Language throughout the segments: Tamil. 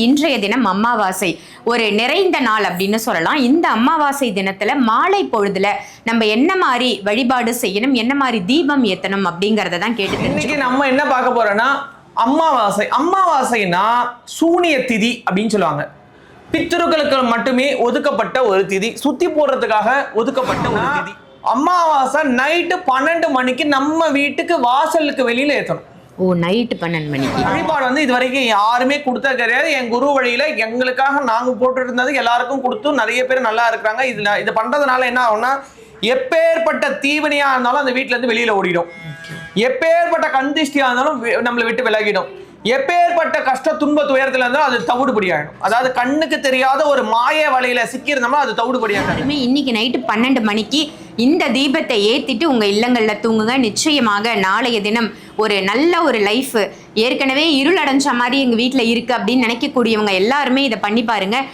இன்றைய தினம் அமாவாசை. ஒரு நிறைந்த நாள் அப்படின்னு சொல்லலாம். இந்த அமாவாசை தினத்துல மாலை பொழுதுல நம்ம என்ன மாதிரி வழிபாடு செய்யணும் என்ன மாதிரி தீபம் ஏத்தணும் அப்படிங்கறத தான் கேட்டு இன்னைக்கு. நம்ம என்ன பார்க்க போறோம்னா அமாவாசை. அமாவாசைனா சூனிய திதி அப்படின்னு சொல்லுவாங்க. பித்ருக்களுக்கு மட்டுமே ஒதுக்கப்பட்ட ஒரு திதி. சுத்தி போடுறதுக்காக ஒதுக்கப்பட்ட ஒரு திதி. அமாவாசை நைட்டு பன்னெண்டு மணிக்கு நம்ம வீட்டுக்கு வாசலுக்கு வெளியில ஏத்தணும். ஓ நைட்டு பன்னெண்டு மணிக்கு. வழிபாடு வந்து இது வரைக்கும் யாருமே கொடுத்தது கிடையாது. என் குரு வழியில எங்களுக்காக நாங்க போட்டு இருந்தது எல்லாருக்கும் கொடுத்து நிறைய பேர் நல்லா இருக்கிறாங்க. இதுல இது பண்றதுனால என்ன ஆகும்னா எப்பேற்பட்ட தீவனியா இருந்தாலும் அந்த வீட்ல இருந்து வெளியில ஓடிடும். எப்பேற்பட்ட கந்திஷ்டியா இருந்தாலும் நம்மளை விட்டு விலகிடும். எப்பேற்பட்ட கஷ்ட துன்ப துயரத்துல இருந்தாலும் அது தவிடுபடி ஆயிடும். அதாவது கண்ணுக்கு தெரியாத ஒரு மாய வலையில சிக்கியிருந்தோம்னா அது தவிடுபடி எல்லாருமே இன்னைக்கு நைட்டு பன்னெண்டு மணிக்கு இந்த தீபத்தை ஏற்றிட்டு உங்கள் இல்லங்களில் தூங்குங்க. நிச்சயமாக நாளைய தினம் ஒரு நல்ல ஒரு லைஃப் ஏற்கனவே இருள் அடைஞ்ச மாதிரி எங்கள் வீட்டில் இருக்குது அப்படின்னு நினைக்கக்கூடியவங்க எல்லாருமே இதை பண்ணி பாருங்கள்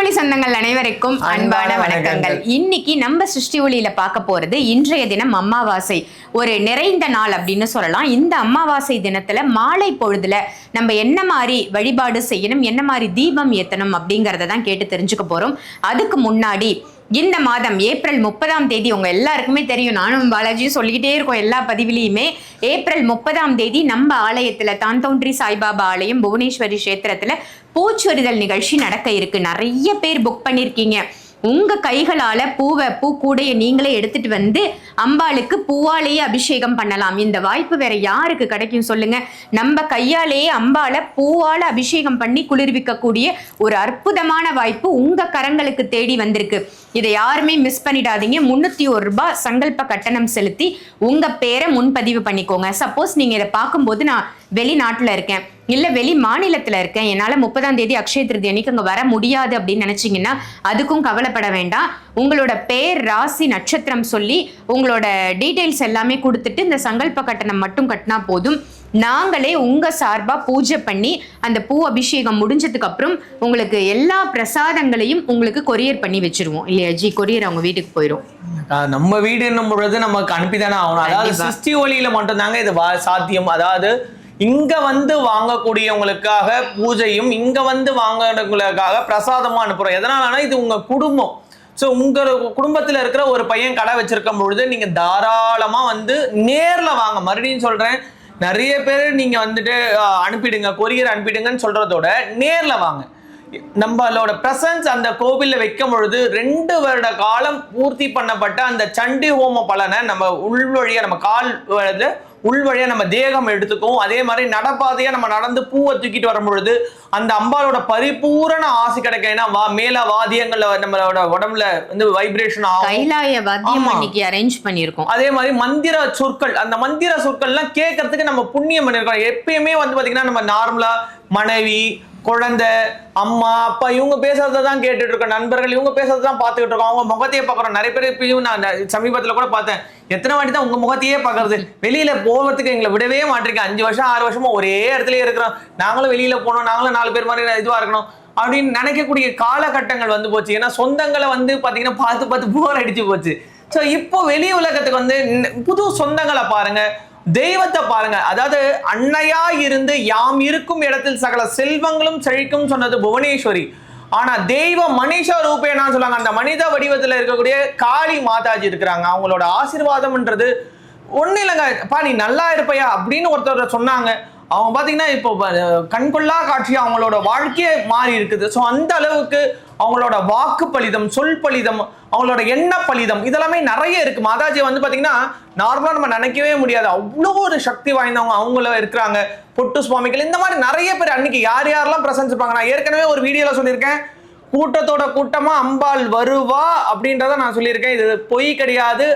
ஒளி சொந்தங்கள் அனைவருக்கும் அன்பான வணக்கங்கள். வணக்கங்கள். இன்னைக்கு நம்ம சிருஷ்டி ஒளியில பார்க்க போறது இன்றைய தினம் அமாவாசை. ஒரு நிறைந்த நாள் அப்படின்னு சொல்லலாம். இந்த அமாவாசை தினத்துல மாலை பொழுதுல நம்ம என்ன மாதிரி வழிபாடு செய்யணும் என்ன மாதிரி தீபம் ஏத்தணும் அப்படிங்கறத தான் கேட்டு தெரிஞ்சுக்க போறோம். அதுக்கு முன்னாடி இந்த மாதம் ஏப்ரல் முப்பதாம் தேதி உங்க எல்லாருக்குமே தெரியும் நானும் பாலாஜியும் சொல்லிக்கிட்டே இருக்கோம் எல்லா பதிவிலையுமே. ஏப்ரல் முப்பதாம் தேதி நம்ம ஆலயத்துல தான் தோன்றி சாய்பாபா ஆலயம் புவனேஸ்வரி கஷேத்திரத்துல பூச்சொரிதல் நிகழ்ச்சி நடக்க இருக்கு. நிறைய பேர் புக் பண்ணியிருக்கீங்க உங்க கைகளால பூவை பூ கூடைய நீங்களே எடுத்துட்டு வந்து அம்பாளுக்கு பூவாலேயே அபிஷேகம் பண்ணலாம். இந்த வாய்ப்பு வேற யாருக்கு கிடைக்கும் சொல்லுங்க. நம்ம கையாலேயே அம்பாலை பூவால அபிஷேகம் பண்ணி குளிர்விக்கக்கூடிய ஒரு அற்புதமான வாய்ப்பு உங்க கரங்களுக்கு தேடி வந்திருக்கு. இதை யாருமே மிஸ் பண்ணிடாதீங்க. முன்னூத்தி ஒரு ரூபாய் சங்கல்ப கட்டணம் செலுத்தி உங்க பேரை முன்பதிவு பண்ணிக்கோங்க. சப்போஸ் நீங்க இதை பார்க்கும்போது நான் வெளிநாட்டுல இருக்கேன். இல்ல வெளி மாநிலத்துல இருக்கேன். என்னால முப்பதாம் தேதி அக்ஷய திருதி அன்னைக்கு அங்க வர முடியாது அப்படின்னு நினைச்சீங்கன்னா அதுக்கும் கவலைப்பட வேண்டாம். உங்களோட பேர் ராசி நட்சத்திரம் சொல்லி உங்களோட டீடைல்ஸ் எல்லாமே கொடுத்துட்டு இந்த சங்கல்ப கட்டணம் மட்டும் கட்டினா போதும். நாங்களே உங்க சார்பா பூஜை பண்ணி அந்த பூ அபிஷேகம் முடிஞ்சதுக்கு அப்புறம் உங்களுக்கு எல்லா பிரசாதங்களையும் உங்களுக்கு கொரியர் பண்ணி வச்சிருவோம். இல்லையா ஜி? கொரியர் அவங்க வீட்டுக்கு போயிடும் நம்ம வீடு என்னும் பொழுது நமக்கு அனுப்பிதானே ஆகணும். அதாவது. சிருஷ்டி ஒளியில மட்டும்தாங்க இது சாத்தியம். அதாவது இங்க வந்து வாங்கக்கூடியவங்களுக்காக பூஜையும் இங்க வந்து வாங்குறவங்களுக்காக பிரசாதமா அனுப்புறோம். எதனாலனா இது உங்க குடும்பம். ஸோ உங்கள் குடும்பத்தில் இருக்கிற ஒரு பையன் கடை வச்சிருக்கும் பொழுது நீங்க தாராளமா வந்து நேரில் வாங்க. மறுபடியும் சொல்றேன் நிறைய பேர் நீங்க வந்துட்டு அனுப்பிடுங்க கொரியர் அனுப்பிடுங்கன்னு சொல்றதோட நேரில் வாங்க. நம்மளோட பிரசன்ஸ் அந்த கோவில்ல வைக்கும் பொழுது ரெண்டு வருட காலம் பூர்த்தி பண்ணப்பட்ட அந்த சண்டி ஹோம பலனை நம்ம உள்வழியா நம்ம கால் வழியா உள்வழியா நம்ம தேகம் எடுத்துக்கும் அதே மாதிரி நடப்பாதையா நம்ம நடந்து பூவை தூக்கிட்டு வரும் பொழுது அந்த அம்பாளோட பரிபூரண ஆசை கிடைக்கும். ஏன்னா வா மேல வாத்தியங்கள்ல நம்மளோட உடம்புல வந்து வைப்ரேஷன் ஆகும். கைலாய வாத்தியம் அரேஞ்ச் பண்ணியிருக்கோம். அதே மாதிரி மந்திர சொற்கள் அந்த மந்திர சொற்கள்லாம் கேட்கறதுக்கு நம்ம புண்ணியம் பண்ணிருக்கோம் எப்பயுமே வந்து பாத்தீங்கன்னா நம்ம நார்மலா மனைவி குழந்தை அம்மா அப்பா இவங்க பேசுறத தான் கேட்டுட்டு இருக்கோம். நண்பர்கள் இவங்க பேசுறதை தான் பார்த்துக்கிட்டு இருக்கோம். அவங்க முகத்தையே பார்க்குறோம். நிறைய பேர் இப்பயும் நான் சமீபத்தில் கூட பார்த்தேன். எத்தனை வாட்டி தான் உங்க முகத்தையே பார்க்கறது? வெளியில போகிறதுக்கு எங்களை விடவே மாட்டிருக்கேன் அஞ்சு வருஷம் ஆறு வருஷமா ஒரே இடத்துலயே இருக்கிறோம். நாங்களும் வெளியில போனோம். நாங்களும் நாலு பேர் மாதிரி இதுவாக இருக்கணும். அப்படின்னு நினைக்கக்கூடிய காலகட்டங்கள் வந்து போச்சு. ஏன்னா சொந்தங்களை வந்து பார்த்தீங்கன்னா பார்த்து பார்த்து போர் அடிச்சு போச்சு. ஸோ இப்போ வெளி உலகத்துக்கு வந்து புது சொந்தங்களை பாருங்க. தெய்வத்தை பாருங்க. அதாவது அன்னையா இருந்து யாம் இருக்கும் இடத்தில் சகல செல்வங்களும் செழிக்கும் சொன்னது புவனேஸ்வரி. ஆனா தெய்வ மனுஷ ரூபேனான்னு சொல்லாங்க அந்த மனித வடிவத்துல இருக்கக்கூடிய காளி மாதாஜி இருக்கிறாங்க. அவங்களோட ஆசீர்வாதம்ன்றது ஒன்றும் இல்லைங்க. பா நீ நல்லா இருப்பையா? அப்படின்னு ஒருத்தர் சொன்னாங்க. அவங்க பார்த்தீங்கன்னா இப்போ கண்கொள்ளா காட்சி அவங்களோட வாழ்க்கையே மாறி இருக்குது. ஸோ அந்த அளவுக்கு அவங்களோட வாக்கு பலிதம் சொல் பலிதம் அவங்களோட எண்ண பலிதம் இதெல்லாமே நிறைய இருக்கு. மாதாஜி வந்து பாத்தீங்கன்னா நார்மலாக நம்ம நினைக்கவே முடியாது. அவ்வளோ ஒரு சக்தி வாய்ந்தவங்க அவங்கள இருக்கிறாங்க. பொட்டு சுவாமிகள் இந்த மாதிரி நிறைய பேர் அன்னைக்கு யார் யாரெல்லாம் பிரசன்ஸ் நான் ஏற்கனவே ஒரு வீடியோவில் சொல்லியிருக்கேன். கூட்டத்தோட கூட்டமா அம்பாள் வருவா அப்படின்றத நான் சொல்லியிருக்கேன். இது பொய் கிடையாது.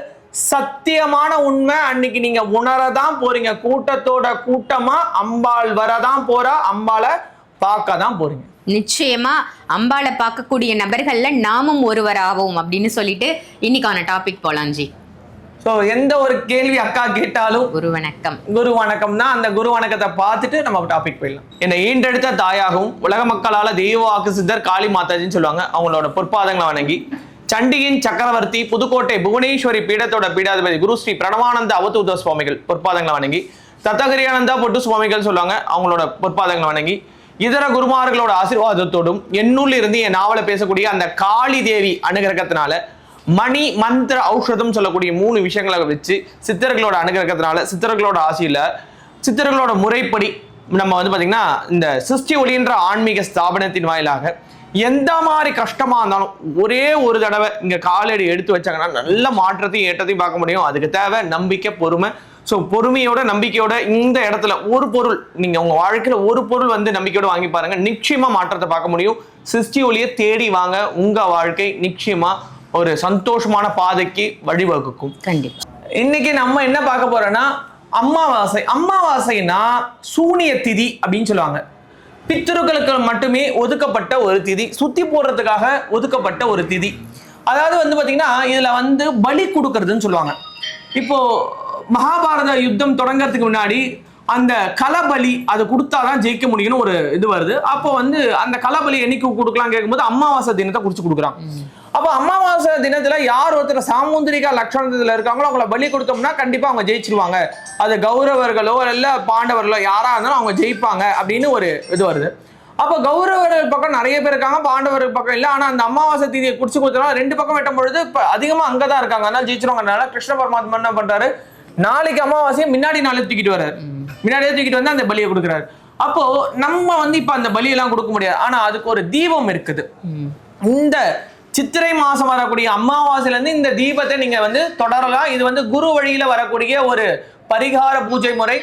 சத்தியமான உண்மை அன்னைக்கு நீங்க உணரதான் போறீங்க. கூட்டத்தோட கூட்டமா அம்பாள் வரதான் போறா. அம்பாளை பார்க்க தான் போறீங்க. நிச்சயமா அம்பாளை பார்க்கக்கூடிய நபர்கள்ல நாமும் ஒருவர் ஆவோம் அப்படின்னு சொல்லிட்டு இன்னைக்கான டாபிக் போலாம் ஜி. ஸோ எந்த ஒரு கேள்வி அக்கா கேட்டாலும் குரு வணக்கம் குரு வணக்கம் தான் அந்த குரு வணக்கத்தை பார்த்துட்டு நம்ம டாபிக் போயிடலாம். என்னை ஈண்டெடுத்த தாயாகவும் உலக மக்களால தெய்வ வாக்கு சித்தர் காளி மாதாஜின்னு சொல்லுவாங்க. அவங்களோட பொற்பாதங்களை வணங்கி சண்டிகின் சக்கரவர்த்தி புதுக்கோட்டை புவனேஸ்வரி பீடத்தோட பீடாதிபதி குரு ஸ்ரீ பிரணவானந்த அவதூத சுவாமிகள் பொற்பாதங்களை வணங்கி தத்தகிரியானந்தா பொட்டு சுவாமிகள் சொல்லுவாங்க. அவங்களோட பொற்பாதங்களை வணங்கி இதர குருமார்களோட ஆசீர்வாதத்தோடும் என்னுள்ள இருந்து என் நாவலை பேசக்கூடிய அந்த காளி தேவி அனுகிரகத்தினால மணி மந்திர ஔஷதம் சொல்லக்கூடிய மூணு விஷயங்களை வச்சு சித்தர்களோட அனுகிரகத்தினால சித்தர்களோட ஆசையில சித்தர்களோட முறைப்படி நம்ம வந்து பாத்தீங்கன்னா இந்த சிருஷ்டி ஒளின்ற ஆன்மீக ஸ்தாபனத்தின் வாயிலாக எந்த மாதிரி கஷ்டமா இருந்தாலும் ஒரே ஒரு தடவை இங்க காலடி எடுத்து வச்சாங்கன்னா நல்ல மாற்றத்தையும் ஏற்றத்தையும் பார்க்க முடியும். அதுக்கு தேவை நம்பிக்கை பொறுமை ஸோ பொறுமையோட நம்பிக்கையோட இந்த இடத்துல ஒரு பொருள் நீங்க உங்க வாழ்க்கையில ஒரு பொருள் வந்து நம்பிக்கையோட வாங்கி பாருங்க. நிச்சயமா மாற்றத்தை பார்க்க முடியும். சிருஷ்டி ஒளியை தேடி வாங்க உங்க வாழ்க்கை நிச்சயமா ஒரு சந்தோஷமான பாதைக்கு வழிவகுக்கும். கண்டிப்பா. இன்னைக்கு நம்ம என்ன பார்க்க போறோம்னா அமாவாசை அமாவாசைனா சூனிய திதி அப்படின்னு சொல்லுவாங்க. பித்திருக்களுக்கு மட்டுமே ஒதுக்கப்பட்ட ஒரு திதி. சுத்தி போடுறதுக்காக ஒதுக்கப்பட்ட ஒரு திதி. அதாவது வந்து பாத்தீங்கன்னா இதுல வந்து பலி கொடுக்கறதுன்னு சொல்லுவாங்க. இப்போ மகாபாரத யுத்தம் தொடங்கிறதுக்கு முன்னாடி அந்த கலபலி அது கொடுத்தாதான் ஜெயிக்க முடியும்னு ஒரு இது வருது. அப்போ வந்து அந்த கலபலி என்னைக்கு கொடுக்கலாம் கேட்கும்போது அமாவாசை தினத்தை குறிச்சு கொடுக்குறான். அப்போ அமாவாசை தினத்துல யார் ஒருத்தர் சாமுந்திரிகா லட்சணத்துல இருக்காங்களோ அவங்கள பலி கொடுத்தோம்னா கண்டிப்பா அவங்க ஜெயிச்சிருவாங்க. அது கௌரவர்களோ இல்ல பாண்டவர்களோ யாரா இருந்தாலும் அவங்க ஜெயிப்பாங்க அப்படின்னு ஒரு இது வருது. அப்போ கௌரவர்கள் பக்கம் நிறைய பேர் இருக்காங்க பாண்டவர்கள் பக்கம் இல்லை. ஆனா அந்த அமாவாசை தீதியை குடிச்சு கொடுத்தனால ரெண்டு பக்கம் வெட்டும் பொழுது இப்ப அதிகமா அங்கதான் இருக்காங்க. அதனால ஜெயிச்சிருவாங்கனால கிருஷ்ண பரமாத்மா என்ன பண்றாரு? நாளைக்கு அமாவாசையை முன்னாடி நாளே தூக்கிட்டு வர்றாரு. முன்னாடியே தூக்கிட்டு வந்து அந்த பலியை கொடுக்குறாரு. அப்போ நம்ம வந்து இப்ப அந்த பலியெல்லாம் கொடுக்க முடியாது. ஆனா அதுக்கு ஒரு தீபம் இருக்குது. இந்த சித்திரை மாசம் வரக்கூடிய அமாவாசையில இருந்து இந்த தீபத்தை நீங்க வந்து தொடரலாம். இது வந்து குரு வழியில வரக்கூடிய ஒரு பரிகார பூஜை முறை.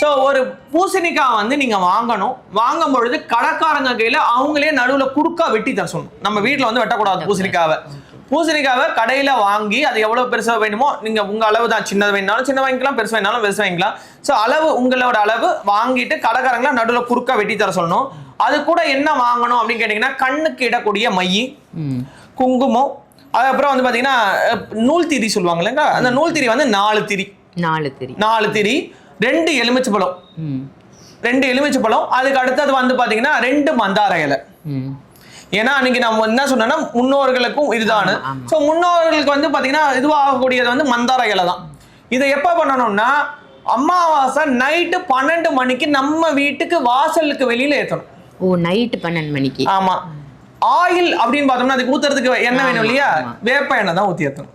ஸோ ஒரு பூசணிக்காய் வந்து நீங்க வாங்கணும். வாங்கும் பொழுது கடைக்காரங்க கையில அவங்களே நடுவுல குறுக்கா வெட்டி தர சொல்லணும். நம்ம வீட்ல வந்து வெட்டக்கூடாது பூசணிக்காவை. பூசணிக்காவை கடையில வாங்கி அது எவ்வளவு பெருசா வேணுமோ நீங்க உங்க அளவு தான். சின்னது வேணாலும் சின்ன வாங்கிக்கலாம் பெருசு வேணாலும் பெருசு வாங்கிக்கலாம். ஸோ அளவு உங்களோட அளவு வாங்கிட்டு கடைக்காரங்கள நடுவுல குறுக்கா வெட்டி தர சொல்லணும். அது கூட என்ன வாங்கணும் அப்படின்னு கேட்டீங்கன்னா கண்ணுக்கு இடக்கூடிய மை. குங்குமம் அதுக்கப்புறம் வந்து பாத்தீங்கன்னா அஹ், நூல் திரி சொல்லுவாங்க இல்லைங்களா அந்த நூல் திரி வந்து நாலு திரி. நாலு திரி. நாலு திரி ரெண்டு எலுமிச்சை பழம். ம். ரெண்டு எலுமிச்சை பழம். அதுக்கு அடுத்தது வந்து பாத்தீங்கன்னா ரெண்டு மந்தார இலை. ஏன்னா அன்னைக்கு நம்ம என்ன சொன்னோம்னா முன்னோர்களுக்கும் இதுதான். ஸோ முன்னோர்களுக்கு வந்து பாத்தீங்கன்னா இதுவாகக்கூடியது வந்து மந்தார இலை தான். இதை எப்ப பண்ணணும்னா அமாவாசை நைட்டு பன்னெண்டு மணிக்கு நம்ம வீட்டுக்கு வாசலுக்கு வெளியில ஏத்தணும். ஓ நைட்டு பன்னெண்டு மணிக்கு. ஆமா. ஆயில் அப்படின்னு பார்த்தோம்னா அதுக்கு ஊத்துறதுக்கு எண்ணெய் வேணும் இல்லையா? வேப்ப எண்ணெய் தான் ஊத்தி ஏத்தணும். ஓ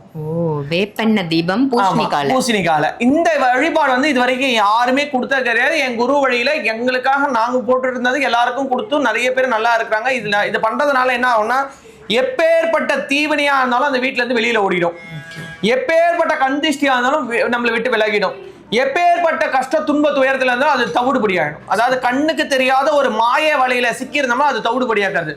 வேப்பெண்ண தீபம் பூசணிக்கால. பூசணிக்கால. இந்த வழிபாடு வந்து இது வரைக்கும் யாருமே கொடுத்தது கிடையாது. என் குரு வழியில எங்களுக்காக நாங்க போட்டு இருந்தது எல்லாருக்கும் கொடுத்து நிறைய பேர் நல்லா இருக்கிறாங்க. இதுல இது பண்றதுனால என்ன ஆகும்னா எப்பேற்பட்ட தீவனியா இருந்தாலும் அந்த வீட்ல இருந்து வெளியில ஓடிடும். எப்பேற்பட்ட கந்திஷ்டியா இருந்தாலும் நம்மளை விட்டு விலகிடும். எப்பேற்பட்ட கஷ்ட துன்ப துயரத்துல இருந்தாலும் அது தவிடுபடி ஆயிடும் அதாவது கண்ணுக்கு தெரியாத ஒரு மாய வலையில சிக்கியிருந்தோம்னா அது தவிடுபடியாக்காது.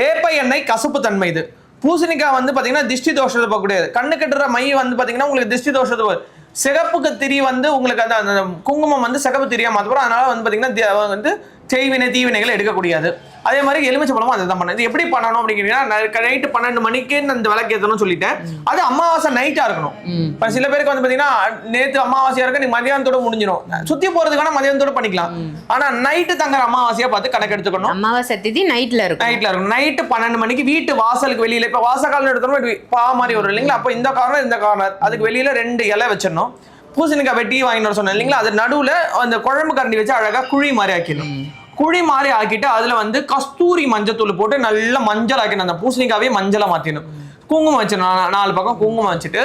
வேப்ப எண்ணெய் கசப்பு தன்மை இது. பூசணிக்காய் வந்து பார்த்தீங்கன்னா திஷ்டி தோஷத்தை போகக்கூடியது. கண்ணு கட்டுற மை வந்து பார்த்தீங்கன்னா உங்களுக்கு திஷ்டி தோஷத்தை போகுது. சிகப்புக்கு திரி வந்து உங்களுக்கு அந்த அந்த குங்குமம் வந்து சிகப்பு திரியாக மாற்றப்படும் அதனால வந்து பார்த்தீங்கன்னா வந்து செய்வினை தீவினைகளை எடுக்கக்கூடியது. அதே மாதிரி எலுமிச்சை பழமும் அதை தான் பண்ணணும். இது எப்படி பண்ணணும் அப்படிங்கிறீங்கன்னா நைட்டு பன்னெண்டு மணிக்கு அந்த விளக்கு ஏற்றணும்னு சொல்லிட்டேன். அது அமாவாசை நைட்டா இருக்கணும். இப்ப சில பேருக்கு வந்து பாத்தீங்கன்னா நேத்து அமாவாசையா இருக்கு நீ மதியானத்தோட முடிஞ்சிடும் சுத்தி போறதுக்கான மதியானத்தோட பண்ணிக்கலாம். ஆனா நைட்டு தங்குற அமாவாசையா பார்த்து கணக்கு எடுத்துக்கணும். அமாவாசை திதி நைட்ல இருக்கும் நைட்ல இருக்கும் நைட்டு பன்னெண்டு மணிக்கு வீட்டு வாசலுக்கு வெளியில இப்ப வாசக்காலம் எடுத்தோம்னா பா மாதிரி வரும் இல்லைங்களா? அப்ப இந்த கார்னர் இந்த கார்னர் அதுக்கு வெளியில ரெண்டு இலை வச்சிடணும். பூசணிக்காய் வெட்டி வாங்கிட்டு வர சொன்னேன் இல்லைங்களா? அது நடுவுல அந்த குழம்பு கரண்டி வச்சு அழகா குழி மாதிரி ஆக்கிடணும். குழி மாதிரி ஆக்கிட்டு அதுல வந்து கஸ்தூரி மஞ்சத்தூள் போட்டு நல்லா மஞ்சள் ஆக்கணும் அந்த பூசணிக்காவே மஞ்சளா மாத்திடணும். குங்குமம் வச்சிடணும் நாலு பக்கம் குங்குமம் வச்சுட்டு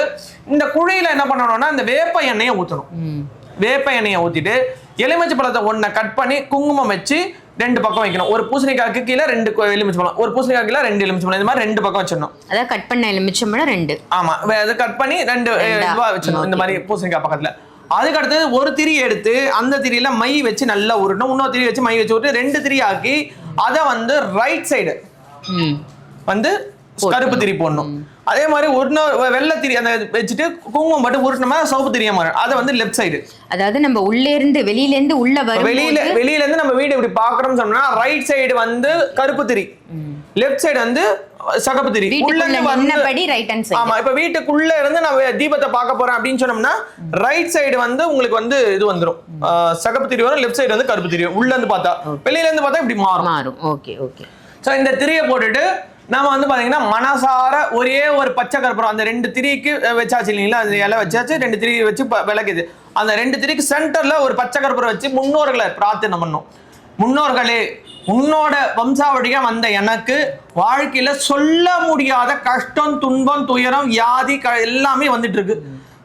இந்த குழியில என்ன பண்ணணும்னா இந்த வேப்ப எண்ணெயை ஊத்தணும். ம். வேப்ப எண்ணெயை ஊத்திட்டு எலுமிச்சை பழத்தை ஒன்றை கட் பண்ணி குங்குமம் வச்சு ரெண்டு பக்கம் வைக்கணும். ஒரு பூசணிக்காய்க்கு கீழே ரெண்டு எலுமிச்சை பழம் ஒரு பூசணிக்காய் கீழே ரெண்டு எலுமிச்சை பழம். இந்த மாதிரி ரெண்டு பக்கம் வச்சிடணும். அதான் கட் பண்ண எலுமிச்சம்பழம் ரெண்டு. ஆமா அதை கட் பண்ணி ரெண்டு அஹ், ரெண்டா? இதுவா வச்சிடணும். இந்த மாதிரி பூசணிக்காய் பக்கத்துல. அதுக்கு அடுத்தது ஒரு திரி எடுத்து அந்த திரியில மை வச்சு நல்லா உருட்டணும். இன்னொரு திரி வச்சு மை வச்சு விட்டு ரெண்டு திரி ஆக்கி அதை வந்து ரைட் சைடு. வந்து கருப்பு திரி போடணும். அதே மாதிரி ஒரு வெள்ளை திரி அந்த வச்சுட்டு குங்குமம் மட்டும் உருட்டினோம்னா சிவப்பு திரியா மாறும். அதை வந்து லெஃப்ட் சைடு அதாவது நம்ம உள்ளே இருந்து வெளியில இருந்து உள்ள வரும் வெளியில வெளியில இருந்து நம்ம வீடு இப்படி பாக்குறோம்னு சொன்னா ரைட் சைடு வந்து கருப்பு திரி. லெஃப்ட் சைடு வந்து சகப்பு திரி உள்ள வீட்டுக்குள்ள இருந்து வந்து நின்னபடி ரைட் ஹேண்ட் சைடு ஆமா இப்ப வீட்டுக்குள்ள இருந்து நான் தீபத்தை பார்க்க போறேன் அப்படின்னு சொன்னோம்னா ரைட் சைடு வந்து உங்களுக்கு வந்து இது வந்துரும். சகப்பு திரி வரும் லெஃப்ட் சைடு வந்து கருப்பு திரி. உள்ள இருந்து பார்த்தா வெளியில இருந்து பார்த்தா இப்படி மாறும். மாறும். Okay okay. சோ இந்த திரியை போட்டுட்டு நாம வந்து பாத்தீங்கன்னா மனசார ஒரே ஒரு பச்சை கற்பூரம் அந்த ரெண்டு திரிக்கு வச்சாச்சு இல்லைங்களா? அந்த இலை வச்சாச்சு ரெண்டு திரி வச்சு விளக்குது. அந்த ரெண்டு திரிக்கு சென்டர்ல ஒரு பச்சை கற்பூரம் வச்சு முன்னோர்களை பிரார்த்தனை பண்ணும். முன்னோர்களே உன்னோட வம்சாவழியா வந்த எனக்கு வாழ்க்கையில சொல்ல முடியாத கஷ்டம் துன்பம் துயரம் வியாதி க- எல்லாமே வந்துட்டு இருக்கு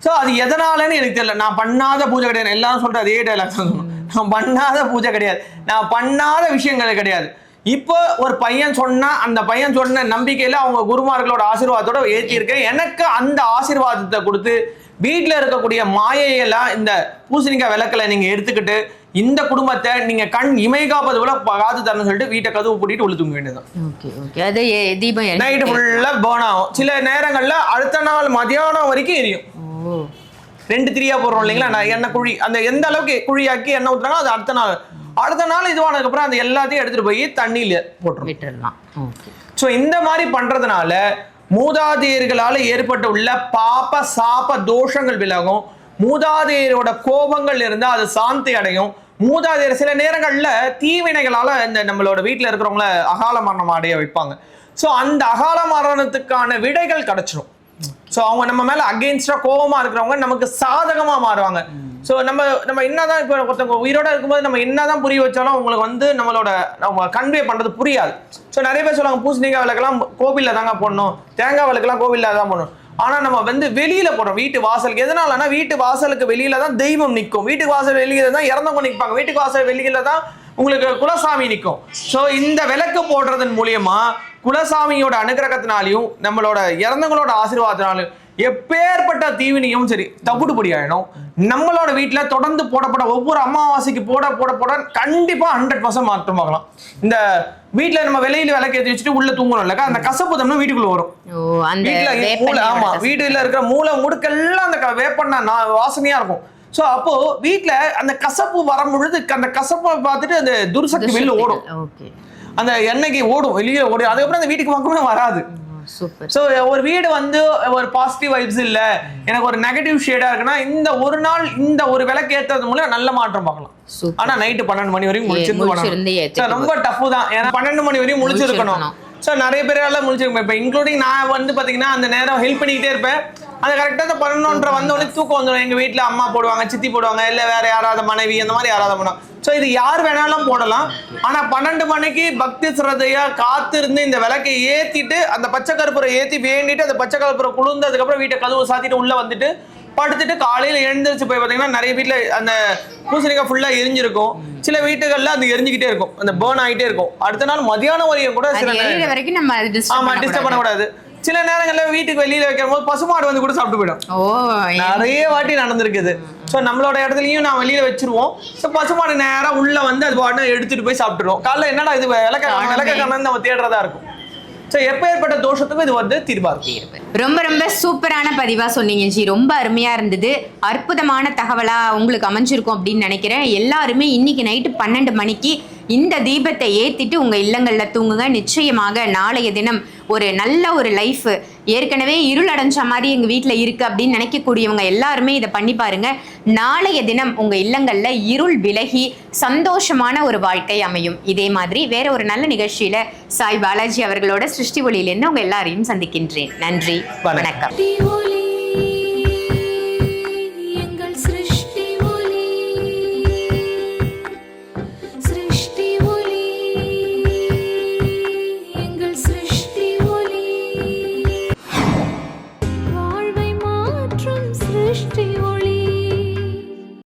ஸோ அது எதனாலன்னு எனக்கு தெரியல. நான் பண்ணாத பூஜை கிடையாது. எல்லாரும் சொல்ற அதே டைலாக் சொல்லணும் நான் பண்ணாத பூஜை கிடையாது. நான் பண்ணாத விஷயங்கள் கிடையாது. இப்போ ஒரு பையன் சொன்னா அந்த பையன் சொன்ன நம்பிக்கையில அவங்க குருமார்களோட ஆசீர்வாதத்தோட ஏற்றியிருக்கேன் எனக்கு அந்த ஆசீர்வாதத்தை கொடுத்து வீட்டில் இருக்கக்கூடிய மாயையெல்லாம் இந்த பூசணிக்காய் விளக்கில் நீங்கள் எடுத்துக்கிட்டு இந்த குடும்பத்தை நீங்க கண் இமை காப்பது போல காத்து தரணும்னு சொல்லிட்டு வீட்டை கதவு பூட்டிட்டு உள்ள தூங்க வேண்டியதுதான். தீபம் நைட்டு ஃபுல்லா பேர்ன் ஆகும். சில நேரங்கள்ல அடுத்த நாள் மதியானம் வரைக்கும் எரியும். ரெண்டு திரியா போடுறோம் இல்லைங்களா? நான் எண்ணெய் குழி அந்த எந்த அளவுக்கு குழியாக்கி எண்ணெய் ஊத்துறாங்களோ அது அடுத்த நாள். அடுத்த நாள் இதுவானதுக்கு அப்புறம் அந்த எல்லாத்தையும் எடுத்துட்டு போய் தண்ணியில போட்டுரும் ஸோ இந்த மாதிரி பண்றதுனால மூதாதையர்களால ஏற்பட்டு உள்ள பாப சாப தோஷங்கள் விலகும். மூதாதையரோட கோபங்கள் இருந்தால் அது சாந்தி அடையும். மூதாதையர் சில நேரங்களில் தீவினைகளால் இந்த நம்மளோட வீட்டில் இருக்கிறவங்கள அகால மரணம் அடைய வைப்பாங்க. ஸோ அந்த அகால மரணத்துக்கான விடைகள் கிடைச்சிரும். ஸோ அவங்க நம்ம மேலே அகெயின்ஸ்டாக கோபமாக இருக்கிறவங்க நமக்கு சாதகமாக மாறுவாங்க. ஸோ நம்ம நம்ம என்னதான் இப்போ ஒருத்தவங்க உயிரோட இருக்கும்போது நம்ம என்னதான் புரிய வச்சாலும் அவங்களுக்கு வந்து நம்மளோட நம்ம கன்வே பண்ணுறது புரியாது. ஸோ நிறைய பேர் சொல்லுவாங்க பூசணிக்காய் விளக்கெல்லாம் கோவில்ல தாங்க போடணும் தேங்காய் விளக்கெல்லாம் கோவில்ல தான் போடணும். ஆனால் நம்ம வந்து வெளியில் போடுறோம் வீட்டு வாசலுக்கு. எதனாலனா வீட்டு வாசலுக்கு வெளியில தான் தெய்வம் நிற்கும் வீட்டுக்கு வாசல் வெளியில தான் இறந்தவங்க நிற்பாங்க வீட்டுக்கு வாசல் வெளியில தான் உங்களுக்கு குலசாமி நிற்கும் ஸோ இந்த விளக்கு போடுறதன் மூலியமா குலசாமியோட அனுகிரகத்தினாலையும் நம்மளோட இறந்தவங்களோட ஆசீர்வாதத்தினாலும் எப்பேற்பட்ட தீவினியும் சரி தவிடுபடி ஆயிடும். நம்மளோட வீட்டில் தொடர்ந்து போடப்பட ஒவ்வொரு அமாவாசைக்கு போட போட போட கண்டிப்பாக ஹண்ட்ரட் பர்சன்ட் மாற்றமாகலாம் இந்த வீட்டுல நம்ம வெளியில விளக்கேற்றி வச்சுட்டு உள்ள தூங்கணும் இல்லக்கா? அந்த கசப்பு தம்னா வீட்டுக்குள்ள வரும். வீட்டுல மூளை ஆமா வீட்டுல இருக்கிற மூளை முடுக்கெல்லாம் அந்த நா- வாசனையா இருக்கும். சோ அப்போ வீட்டுல அந்த கசப்பு வரும் பொழுது அந்த கசப்பை பார்த்துட்டு அந்த துர்சக்தி வெளில ஓடும். அந்த எண்ணெய்க்கு ஓடும் வெளியே ஓடும் அதுக்கப்புறம் அந்த வீட்டுக்கு பக்கமே வராது. சூப்பர் சோ ஒரு வீடு வந்து ஒரு பாசிட்டிவ் வைப்ஸ் இல்ல. எனக்கு ஒரு நெகட்டிவ் ஷேடா இருக்குன்னா இந்த ஒரு நாள் இந்த ஒரு விளக்கு ஏத்துறது மூலம் நல்ல மாற்றம் பார்க்கலாம். ஆனா நைட்டு பன்னெண்டு மணி ஏத்திட்டு So, ரொம்ப டஃப் தான். ஏன்னா பன்னெண்டு மணி வரையும் முழிச்சிருக்கணும். ஸோ நிறைய பேரால முழிச்சிருக்கணும் இப்போ இன்க்ளூடிங் நான் வந்து பாத்தீங்கன்னா அந்த நேரம் ஹெல்ப் பண்ணிக்கிட்டே இருப்பேன். அந்த கரெக்டாக அந்த பன்னெண்டுன்ற வந்த உடனே தூக்கம் வந்துடும் எங்க வீட்ல அம்மா போடுவாங்க சித்தி போடுவாங்க இல்ல வேற யாராவது மனைவி அந்த மாதிரி யாராவது பண்ணுவாங்க ஸோ இது யார் வேணாலும் போடலாம். ஆனா பன்னெண்டு மணிக்கு பக்தி சிரத்தையா காத்திருந்து இந்த விளக்கை ஏத்திட்டு அந்த பச்சை கற்பூரம் ஏத்தி வேண்டிட்டு அந்த பச்சை கற்பூரம் குளிர்ந்ததுக்கு அப்புறம் வீட்டை கதவு சாத்திட்டு உள்ள வந்துட்டு படுத்துட்டு காலையில எழுந்திருச்சு போய் பாத்தீங்கன்னா நிறைய வீட்ல அந்த பூசணிக்காய் ஃபுல்லா எரிஞ்சிருக்கும். சில வீட்டுகள்ல அது எரிஞ்சுக்கிட்டே இருக்கும். அந்த பேர்ன் ஆகிட்டே இருக்கும். அடுத்த நாள் மதியானம் வரையும் கூட சில வரைக்கும் நம்ம அது ஆமா டிஸ்டர்ப் டிஸ்டர்ப் பண்ணக்கூடாது. சில நேரங்கள்ல வீட்டுக்கு வெளியில வைக்கும் போது பசுமாடு வந்து கூட சாப்பிட்டு போயிடும். ஓ நிறைய வாட்டி நடந்திருக்குது. ஸோ நம்மளோட இடத்துலயும் நான் வெளியில வச்சிருவோம். ஸோ பசுமாடு நேரா உள்ள வந்து அது பாட்டு எடுத்துட்டு போய் சாப்பிட்டுருவோம். காலைல என்னடா இது விளக்க. விளக்க கண்ணு நம்ம தேடுறதா இருக்கும். ஸோ எப்பேற்பட்ட தோஷத்துக்கும் இது வந்து தீர்வா. ரொம்ப ரொம்ப சூப்பரான பதிவா சொன்னீங்க ஜி. ரொம்ப அருமையா இருந்தது. அற்புதமான தகவலா உங்களுக்கு அமைஞ்சிருக்கும் அப்படின்னு நினைக்கிறேன். எல்லாருமே இன்னைக்கு நைட்டு பன்னெண்டு மணிக்கு இந்த தீபத்தை ஏத்திட்டு உங்க இல்லங்கள்ல தூங்குங்க. நிச்சயமாக நாளைய தினம் ஒரு நல்ல ஒரு லைஃப் ஏற்கனவே இருள் அடைஞ்ச மாதிரி எங்க வீட்ல இருக்கு அப்படின்னு நினைக்கக்கூடியவங்க எல்லாருமே இதை பண்ணி பாருங்க. நாளைய தினம் உங்க இல்லங்கள்ல இருள் விலகி சந்தோஷமான ஒரு வாழ்க்கை அமையும். இதே மாதிரி வேற ஒரு நல்ல நிகழ்ச்சியில சாய் பாலாஜி அவர்களோட சிருஷ்டி ஒளியிலிருந்து உங்க எல்லாரையும் சந்திக்கின்றேன். நன்றி. வணக்கம்.